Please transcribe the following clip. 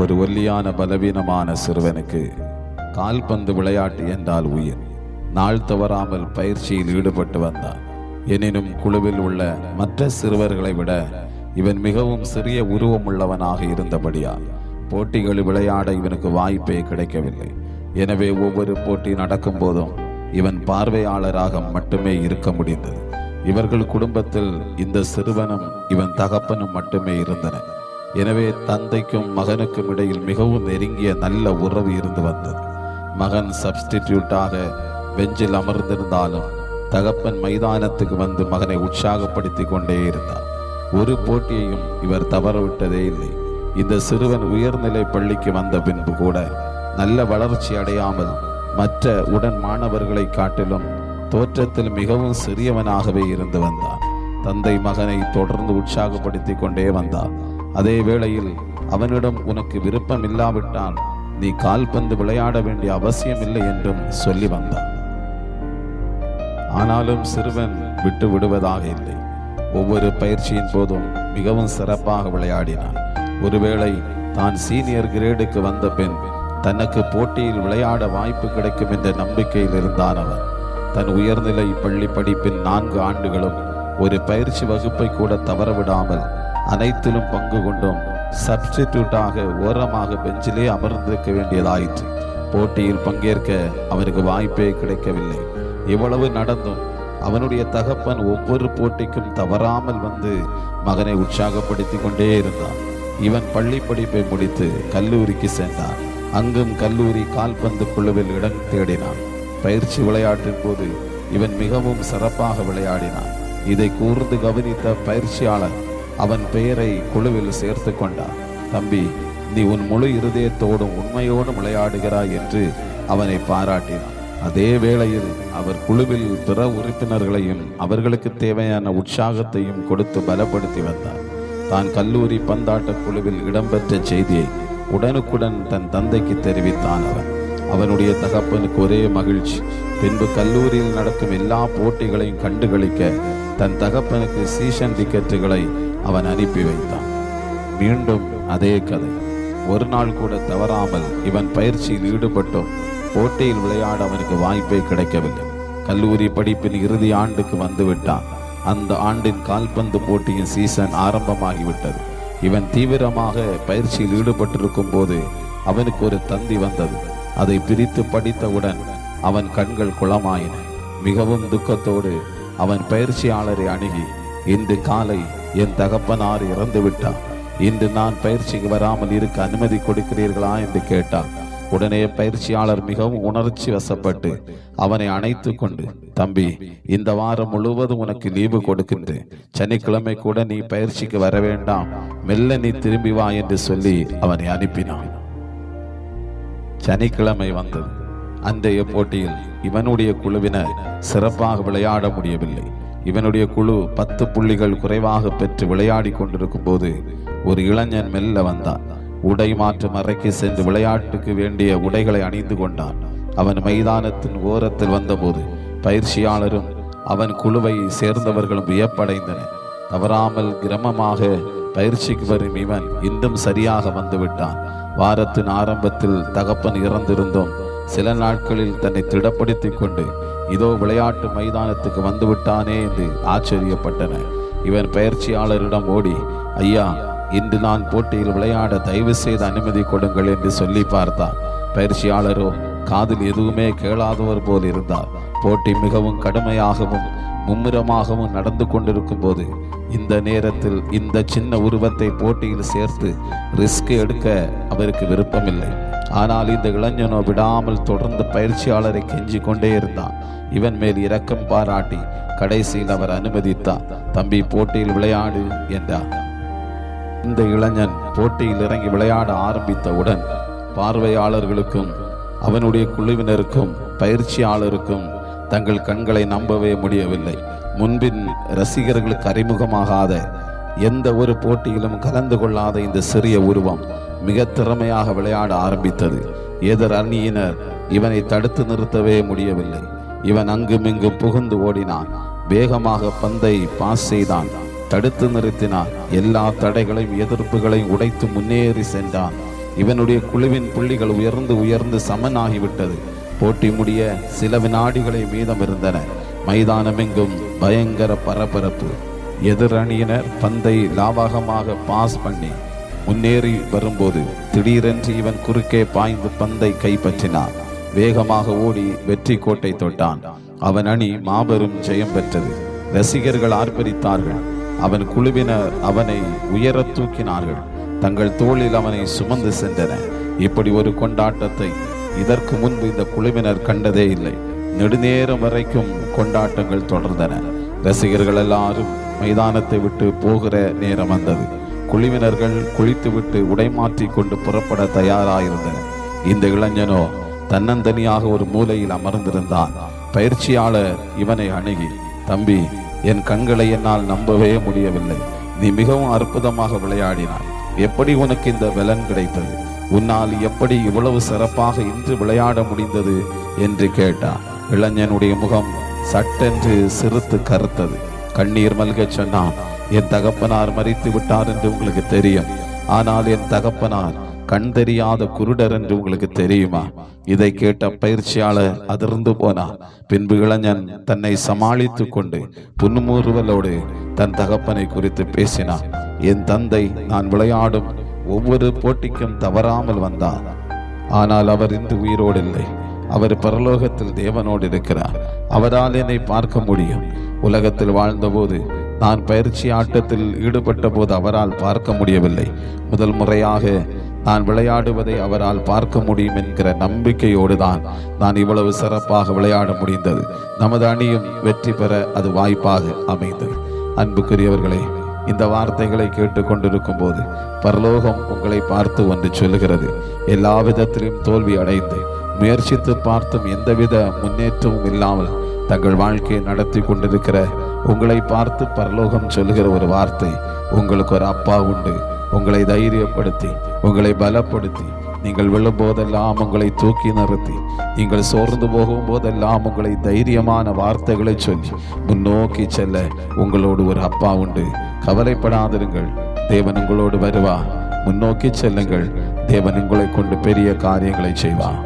ஒரு ஒல்லியான பலவீனமான சிறுவனுக்கு கால்பந்து விளையாட்டு என்றால் உயிர். நாள் தவறாமல் பயிற்சியில் ஈடுபட்டு வந்தான். எனினும் குழுவில் உள்ள மற்ற சிறுவர்களை விட இவன் மிகவும் சிறிய உருவமுள்ளவனாக இருந்தபடியால் போட்டிகளில் விளையாட இவனுக்கு வாய்ப்பே கிடைக்கவில்லை. எனவே ஒவ்வொரு போட்டி நடக்கும் போதும் இவன் பார்வையாளராக மட்டுமே இருக்க முடிந்தது. இவர்கள் குடும்பத்தில் இந்த சிறுவனும் இவன் தகப்பனும் மட்டுமே இருந்தனர். எனவே தந்தைக்கும் மகனுக்கும் இடையில் மிகவும் நெருங்கிய நல்ல உறவு இருந்து வந்தது. மகன் சப்ஸ்டிடியூட்டாக பெஞ்சில் அமர்ந்திருந்தாலும் தகப்பன் மைதானத்துக்கு வந்து மகனை உற்சாகப்படுத்தி கொண்டே இருந்தார். ஒரு போட்டியையும் இவர் தவறவிட்டதே இல்லை. இந்த சிறுவன் உயர்நிலை பள்ளிக்கு வந்த பின்பு கூட நல்ல வளர்ச்சி அடையாமல் மற்ற உடன் மாணவர்களை காட்டிலும் தோற்றத்தில் மிகவும் சிறியவனாகவே இருந்து வந்தான். தந்தை மகனை தொடர்ந்து உற்சாகப்படுத்தி கொண்டே வந்தார் அதே வேளையில் அவனிடம் உனக்கு விருப்பம் இல்லாவிட்டால் நீ கால்பந்து விளையாட வேண்டிய அவசியம் இல்லை என்றும் சொல்லி வந்தான். ஆனாலும் சிறுவன் விட்டு விடுவதாக இல்லை. ஒவ்வொரு பயிற்சியின் போதும் மிகவும் சிறப்பாக விளையாடினான். ஒருவேளை தான் சீனியர் கிரேடுக்கு வந்த பின் தனக்கு போட்டியில் விளையாட வாய்ப்பு கிடைக்கும் என்ற நம்பிக்கையில் இருந்தான் அவன். தன் உயர்நிலை பள்ளி படிப்பின் நான்கு ஆண்டுகளும் ஒரு பயிற்சி வகுப்பை கூட தவறவிடாமல் அனைத்திலும் பங்கு கொண்டும். சப்ஸ்டிடியூட்டாக ஓரமாக பெஞ்சிலே அமர்ந்திருக்க வேண்டியதாயிற்று. போட்டியில் பங்கேற்க அவனுக்கு வாய்ப்பே கிடைக்கவில்லை. இவ்வளவு நடந்தும் அவனுடைய தகப்பன் ஒவ்வொரு போட்டிக்கும் தவறாமல் வந்து மகனை உற்சாகப்படுத்தி கொண்டே இருந்தான். இவன் பள்ளி படிப்பை முடித்து கல்லூரிக்கு சென்றான். அங்கும் கல்லூரி கால்பந்து குழுவில் இடம் தேடினான். பயிற்சி விளையாட்டின் போது இவன் மிகவும் சிறப்பாக விளையாடினான். இதை கூர்ந்து கவனித்த பயிற்சியாளர் அவன் பெயரை குழுவில் சேர்த்து கொண்டான். தம்பி நீ உன் முழு இருதயத்தோடும் உண்மையோடும் விளையாடுகிறாய் என்று அவனை பாராட்டினான். அதே வேளையில் அவர் குழுவில் பிற உறுப்பினர்களையும் அவர்களுக்கு தேவையான உற்சாகத்தையும் கொடுத்து பலப்படுத்தி வந்தார் தான் கல்லூரி பந்தாட்ட குழுவில் இடம்பெற்ற செய்தியை உடனுக்குடன் தன் தந்தைக்கு தெரிவித்தான் அவன். அவனுடைய தகப்பனுக்கு ஒரே மகிழ்ச்சி. பின்பு கல்லூரியில் நடக்கும் எல்லா போட்டிகளையும் கண்டுகளிக்க தன் தகப்பனுக்கு சீசன் டிக்கெட்டுகளை அவன் அனுப்பி வைத்தான். மீண்டும் அதே கதை. ஒரு நாள் கூட தவறாமல் இவன் பயிற்சியில் ஈடுபட்டும் போட்டியில் விளையாட அவனுக்கு வாய்ப்பே கிடைக்கவில்லை. கல்லூரி படிப்பின் இறுதி ஆண்டுக்கு வந்துவிட்டான். அந்த ஆண்டின் கால்பந்து போட்டியின் சீசன் ஆரம்பமாகிவிட்டது. இவன் தீவிரமாக பயிற்சியில் ஈடுபட்டிருக்கும் போது அவனுக்கு ஒரு தந்தி வந்தது. அதை பிரித்து படித்தவுடன் அவன் கண்கள் குளமாயின. மிகவும் துக்கத்தோடு அவன் பயிற்சியாளரை அணுகி இன்று காலை என் தகப்பனார் இறந்து விட்டார். இன்று நான் பயிற்சிக்கு வராமல் இருக்க அனுமதி கொடுக்கிறீர்களா? என்று கேட்டான். உடனே பயிற்சியாளர் மிகவும் உணர்ச்சி வசப்பட்டு அவனை அணைத்து கொண்டு தம்பி இந்த வாரம் முழுவதும் உனக்கு லீவு கொடுக்கின்றேன். சனிக்கிழமை கூட நீ பயிற்சிக்கு வர வேண்டாம். மெல்ல நீ திரும்பி வா என்று சொல்லி அவனை அனுப்பினான். சனிக்கிழமை வந்தது. அன்றைய போட்டியில் இவனுடைய குழுவினர் சிறப்பாக விளையாட முடியவில்லை. இவனுடைய குழு பத்து புள்ளிகள் குறைவாக பெற்று விளையாடி கொண்டிருக்கும் போது ஒரு இளைஞன் மெல்ல வந்தான். உடை மாற்றும் அறைக்கு சென்று விளையாட்டுக்கு வேண்டிய உடைகளை அணிந்து கொண்டான். அவன் மைதானத்தின் ஓரத்தில் வந்தபோது பயிற்சியாளரும் அவன் குழுவை சேர்ந்தவர்களும் வியப்படைந்தனர். தவறாமல் கிரமமாக பயிற்சிக்கு வரும் இவன் இன்றும் சரியாக வந்துவிட்டான். வாரத்தின் ஆரம்பத்தில் தகப்பன் இறந்திருந்தோம். சில நாட்களில் தன்னை திடப்படுத்திக் கொண்டு இதோ விளையாட்டு மைதானத்துக்கு வந்து விட்டானே என்று ஆச்சரியப்பட்டன. இவன் பயிற்சியாளரிடம் ஓடி ஐயா இன்று நான் போட்டியில் விளையாட தயவு செய்து அனுமதி கொடுங்கள் என்று சொல்லி பார்த்தார் பயிற்சியாளரோ காதில் எதுவுமே கேளாதவர் போல் இருந்தார். போட்டி மிகவும் கடுமையாகவும் மும்முரமாகவும் நடந்து கொண்டிருக்கும் போது இந்த நேரத்தில் இந்த சின்ன உருவத்தை போட்டியில் சேர்த்து ரிஸ்க் எடுக்க அவருக்கு விருப்பமில்லை. ஆனால் இந்த இளைஞனோ விடாமல் தொடர்ந்து பயிற்சியாளரை கெஞ்சி கொண்டே இருந்தான். இவன் மேல் இரக்கம் பாராட்டி கடைசியில் அவர் அனுமதித்தார் தம்பி போட்டியில் விளையாடு என்றார் இந்த இளைஞன் போட்டியில் இறங்கி விளையாட ஆரம்பித்தவுடன் பார்வையாளர்களுக்கும் அவனுடைய குழுவினருக்கும் பயிற்சியாளருக்கும் தங்கள் கண்களை நம்பவே முடியவில்லை. முன்பின் ரசிகர்களுக்கு அறிமுகமாகாத எந்த ஒரு போட்டியிலும் கலந்து கொள்ளாத இந்த சிறிய உருவம் மிக திறமையாக விளையாட ஆரம்பித்தது. எதிர் அணியினர் இவனை தடுத்து நிறுத்தவே முடியவில்லை. இவன் அங்குமிங்கும் புகுந்து ஓடினான். வேகமாக பந்தை பாஸ் செய்தான். தடுத்து நிறுத்தினான். எல்லா தடைகளையும் எதிர்ப்புகளையும் உடைத்து முன்னேறி சென்றான். இவனுடைய குழுவின் புள்ளிகள் உயர்ந்து உயர்ந்து சமனாகிவிட்டது. போட்டி முடிய சில வினாடிகளை மீதம் இருந்தன மைதானமெங்கும் பயங்கர பரபரப்பு. எதிர் அணியினர் பந்தை லாவகமாக பாஸ் பண்ணி முன்னேறி வரும்போது திடீரென்று இவன் குறுக்கே பாய்ந்து பந்தை கைப்பற்றினான். வேகமாக ஓடி வெற்றி கோட்டை தொட்டான். அவன் அணி மாபெரும் ஜெயம் பெற்றது. ரசிகர்கள் ஆர்ப்பரித்தார்கள். அவன் குழுவினர் அவனை உயரத் தூக்கினார்கள். தங்கள் தோளில் அவனை சுமந்து சென்றனர் இப்படி ஒரு கொண்டாட்டத்தை இதற்கு முன்பு இந்த குழுவினர் கண்டதே இல்லை. நெடுநேரம் வரைக்கும் கொண்டாட்டங்கள் தொடர்ந்தன. ரசிகர்கள் எல்லாரும் மைதானத்தை விட்டு போகிற நேரம் வந்தது. குழுவினர்கள் குளித்துவிட்டு உடைமாற்றி கொண்டு புறப்பட தயாராயிருந்தனர். இந்த இளைஞனோ தன்னந்தனியாக ஒரு மூலையில் அமர்ந்திருந்தான். பயிற்சியாளர் இவனை அணுகி தம்பி என் கண்களை என்னால் நம்பவே முடியவில்லை. நீ மிகவும் அற்புதமாக விளையாடினாய். எப்படி உனக்கு இந்த பலன் கிடைத்தது? உன்னால் எப்படி இவ்வளவு சிறப்பாக இன்று விளையாட முடிந்தது என்று கேட்டார் இளைஞனுடைய முகம் சட்டென்று சிறுத்து கருத்தது கண்ணீர் மல்கச் சொன்னான் என் தகப்பனார் மறித்து விட்டார் என்று உங்களுக்கு தெரியும். ஆனால் என் தகப்பனார் கண் தெரியாத குருடர் என்று உங்களுக்கு தெரியுமா? இதை கேட்ட பயிற்சியாளர் அதிர்ந்து போனார். பின்பு இளைஞன் தன்னை சமாளித்துக் கொண்டு புன்முறுவலோடு தன் தகப்பனை குறித்து பேசினான். என் தந்தை நான் விளையாடும் ஒவ்வொரு போட்டிக்கும் தவறாமல் வந்தார் ஆனால் அவர் இன்று உயிரோடு இல்லை அவர் பரலோகத்தில் தேவனோடு இருக்கிறார். அவரால் என்னை பார்க்க முடியும். உலகத்தில் வாழ்ந்தபோது நான் பயிற்சி ஆட்டத்தில் ஈடுபட்ட போது அவரால் பார்க்க முடியவில்லை. முதல் முறையாக நான் விளையாடுவதை அவரால் பார்க்க முடியும் என்கிற நம்பிக்கையோடு தான் நான் இவ்வளவு சிறப்பாக விளையாட முடிந்தது. நமது அணியும் வெற்றி பெற அது வாய்ப்பாக அமைந்தது. அன்புக்குரியவர்களே இந்த வார்த்தைகளை கேட்டுக்கொண்டிருக்கும் போது பரலோகம் உங்களை பார்த்து ஒன்று சொல்லுகிறது. எல்லா விதத்திலும் தோல்வி அடைந்து முயற்சித்து பார்த்தும் எந்தவித முன்னேற்றமும் இல்லாமல் தங்கள் வாழ்க்கையை நடத்தி கொண்டிருக்கிற உங்களை பார்த்து பரலோகம் சொல்லுகிற ஒரு வார்த்தை உங்களுக்கு ஒரு அப்பா உண்டு. உங்களை தைரியப்படுத்தி உங்களை பலப்படுத்தி நீங்கள் விழும் போதெல்லாம் உங்களை தூக்கி நிறுத்தி. நீங்கள் சோர்ந்து போகும் போதெல்லாம் உங்களை தைரியமான வார்த்தைகளை சொல்லி முன்னோக்கி செல்ல உங்களோடு ஒரு அப்பா உண்டு. கவலைப்படாதிருங்கள். தேவன் உங்களோடு வருவா முன்னோக்கி செல்லுங்கள். தேவன் உங்களை கொண்டு பெரிய காரியங்களை செய்வார்.